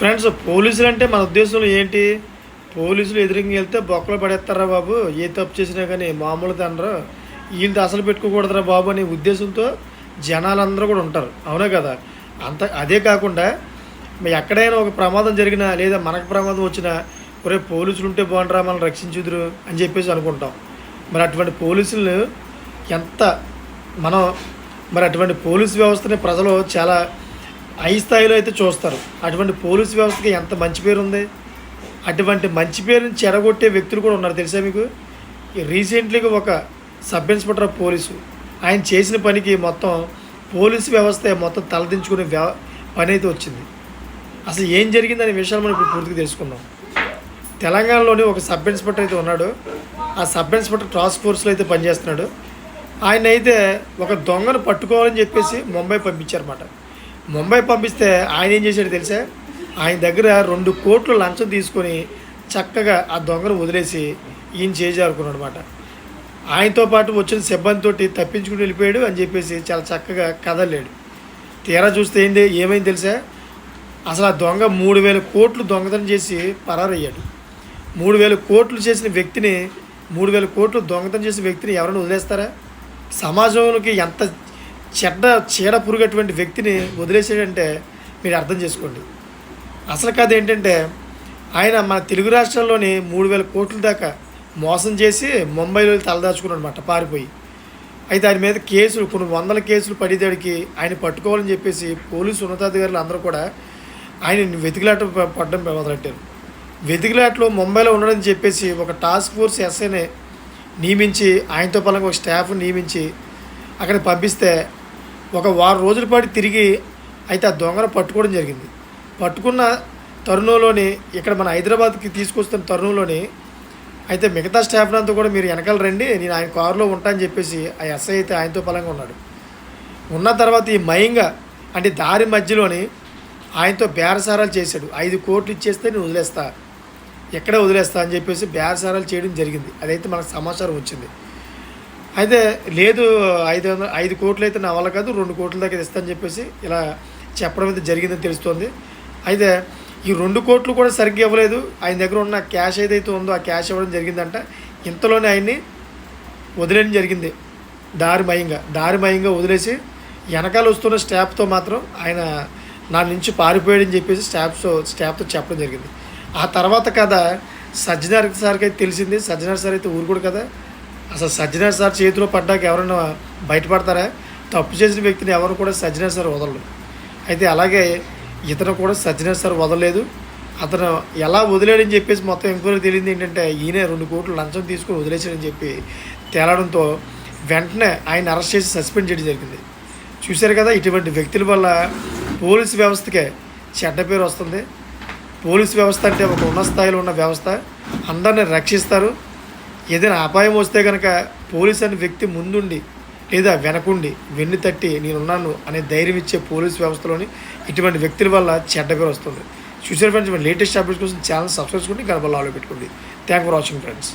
Friends పోలీసులు అంటే మన ఉద్దేశంలో ఏంటి? పోలీసులు ఎదురుగా వెళ్తే బొక్కలు పడేస్తారా బాబు? ఏ తప్పు చేసినా కానీ మామూలు తనరు వీళ్ళతో అసలు పెట్టుకోకూడదురా బాబు అనే ఉద్దేశంతో జనాలందరూ కూడా ఉంటారు. అవునా కదా? అంత అదే కాకుండా ఎక్కడైనా ఒక ప్రమాదం జరిగినా లేదా మనకు ప్రమాదం వచ్చినా ఒరే పోలీసులు ఉంటే బాగుంటారా మనం రక్షించుదురు అని చెప్పేసి అనుకుంటాం. మరి అటువంటి పోలీసులు ఎంత మనం మరి అటువంటి పోలీస్ వ్యవస్థని ప్రజలు చాలా హై స్థాయిలో అయితే చూస్తారు. అటువంటి పోలీస్ వ్యవస్థకి ఎంత మంచి పేరు ఉంది? అటువంటి మంచి పేరుని చెడగొట్టే వ్యక్తులు కూడా ఉన్నారు. తెలుసా మీకు? రీసెంట్లీగా ఒక సబ్ ఇన్స్పెక్టర్ ఆఫ్ పోలీసు ఆయన చేసిన పనికి మొత్తం పోలీసు వ్యవస్థ మొత్తం తలదించుకునే వ్యవ పని అయితే వచ్చింది. అసలు ఏం జరిగిందనే విషయాలు మనం ఇప్పుడు పూర్తిగా తెలుసుకుందాం. తెలంగాణలోని ఒక సబ్ ఇన్స్పెక్టర్ అయితే ఉన్నాడు. ఆ సబ్ ఇన్స్పెక్టర్ టాస్క్ ఫోర్స్లో అయితే పనిచేస్తున్నాడు. ఆయన అయితే ఒక దొంగను పట్టుకోవాలని చెప్పేసి ముంబై పంపించారన్నమాట. ముంబై పంపిస్తే ఆయన ఏం చేశాడు తెలుసా? ఆయన దగ్గర రెండు కోట్లు లంచం తీసుకొని చక్కగా ఆ దొంగను వదిలేసి ఈయన చేజారుకున్నాడు అనమాట ఆయనతో పాటు వచ్చిన సిబ్బందితో తప్పించుకుని వెళ్ళిపోయాడు అని చెప్పేసి చాలా చక్కగా కదలేడు తీరా చూస్తే ఏంది? ఏమైంది తెలుసా? అసలు ఆ దొంగ మూడు వేల కోట్లు దొంగతనం చేసి పరారయ్యాడు. మూడు వేల కోట్లు చేసిన వ్యక్తిని మూడు వేల కోట్లు దొంగతనం చేసిన వ్యక్తిని ఎవరైనా వదిలేస్తారా? సమాజంలోకి ఎంత చెడ్డ చీడ పురుగటువంటి వ్యక్తిని వదిలేసాడంటే మీరు అర్థం చేసుకోండి. అసలు కథ ఏంటంటే ఆయన మన తెలుగు రాష్ట్రాల్లోని మూడు వేల కోట్ల దాకా మోసం చేసి ముంబైలో తలదాచుకున్నాడు అనమాట పారిపోయి. అయితే ఆయన మీద కేసులు కొన్ని వందల కేసులు పడేదాడికి ఆయన పట్టుకోవాలని చెప్పేసి పోలీసు ఉన్నతాధికారులు అందరూ కూడా ఆయన వెతికిలాట పడడం మొదలెట్టారు. వెతికిలాట్లో ముంబైలో ఉండడం చెప్పేసి ఒక టాస్క్ ఫోర్స్ ఎస్ఐని నియమించి ఆయనతో పలంగా ఒక స్టాఫ్ నియమించి అక్కడికి పంపిస్తే ఒక వారం రోజుల పాటు తిరిగి అయితే ఆ దొంగను పట్టుకోవడం జరిగింది. పట్టుకున్న తరుణంలోని ఇక్కడ మన హైదరాబాద్కి తీసుకొస్తున్న తరుణంలోని అయితే మిగతా స్టాఫ్ అంతా కూడా మీరు వెనకాల రండి నేను ఆయన కారులో ఉంటా అని చెప్పేసి ఆ ఎస్ఐ అయితే ఆయనతో పలంగా ఉన్నాడు. ఉన్న తర్వాత ఈ మయంగా అంటే దారి మధ్యలోని ఆయనతో బేరసారాలు చేశాడు. ఐదు కోట్లు ఇచ్చేస్తే నేను వదిలేస్తా ఎక్కడే వదిలేస్తా అని చెప్పేసి బేరసారాలు చేయడం జరిగింది. అదైతే మనకు సమాచారం వచ్చింది. అయితే లేదు ఐదు వందల ఐదు కోట్లు అయితే నా వల్ల కాదు రెండు కోట్ల దాకా ఇస్తాను చెప్పేసి ఇలా చెప్పడం అయితే జరిగిందని తెలుస్తోంది. అయితే ఈ రెండు కోట్లు కూడా సరిగ్గా ఇవ్వలేదు. ఆయన దగ్గర ఉన్న క్యాష్ ఏదైతే ఉందో ఆ క్యాష్ ఇవ్వడం జరిగిందంట. ఇంతలోనే ఆయన్ని వదిలేయడం జరిగింది. దారిమయంగా దారిమయంగా వదిలేసి వెనకాల వస్తున్న స్టాఫ్తో మాత్రం ఆయన నా నుంచి పారిపోయాడని చెప్పేసి స్టాఫ్తో స్టాఫ్తో చెప్పడం జరిగింది. ఆ తర్వాత కథ సజ్జనార్ సార్కి అయితే తెలిసింది. సజ్జనార్ సార్ అయితే ఊరుకోడు కదా. అసలు సజ్జనార్ సార్ చేతిలో పడ్డాక ఎవరైనా బయటపడతారా? తప్పు చేసిన వ్యక్తిని ఎవరు కూడా సజ్జనార్ సార్ వదలరు. అయితే అలాగే ఇతను కూడా సజ్జనార్ సార్ వదలలేదు. అతను ఎలా వదిలేడని చెప్పేసి మొత్తం ఎంక్వైరీ తెలియదు ఏంటంటే ఈయన రెండు కోట్లు లంచం తీసుకొని వదిలేసాడని చెప్పి తేలడంతో వెంటనే ఆయన అరెస్ట్ చేసి సస్పెండ్ చేయడం జరిగింది. చూశారు కదా ఇటువంటి వ్యక్తుల వల్ల పోలీస్ వ్యవస్థకే చెడ్డ పేరు వస్తుంది. పోలీస్ వ్యవస్థ అంటే ఒక ఉన్న స్థాయిలో ఉన్న వ్యవస్థ. అందరిని రక్షిస్తారు. ఏదైనా అపాయం వస్తే కనుక పోలీస్ అనే వ్యక్తి ముందుండి లేదా వెనకుండి వెన్ను తట్టి నేనున్నాను అనే ధైర్యం ఇచ్చే పోలీస్ వ్యవస్థలోని ఇటువంటి వ్యక్తుల వల్ల చెడ్డ పేరు వస్తుంది. ఫ్యూచర్ ఫ్రెండ్స్ లేటెస్ట్ అప్డేట్స్ కోసం ఛానల్ సబ్స్క్రైబ్ చేసుకుంటే గర్భాలు ఆలో పెట్టుకోండి. Thank for watching friends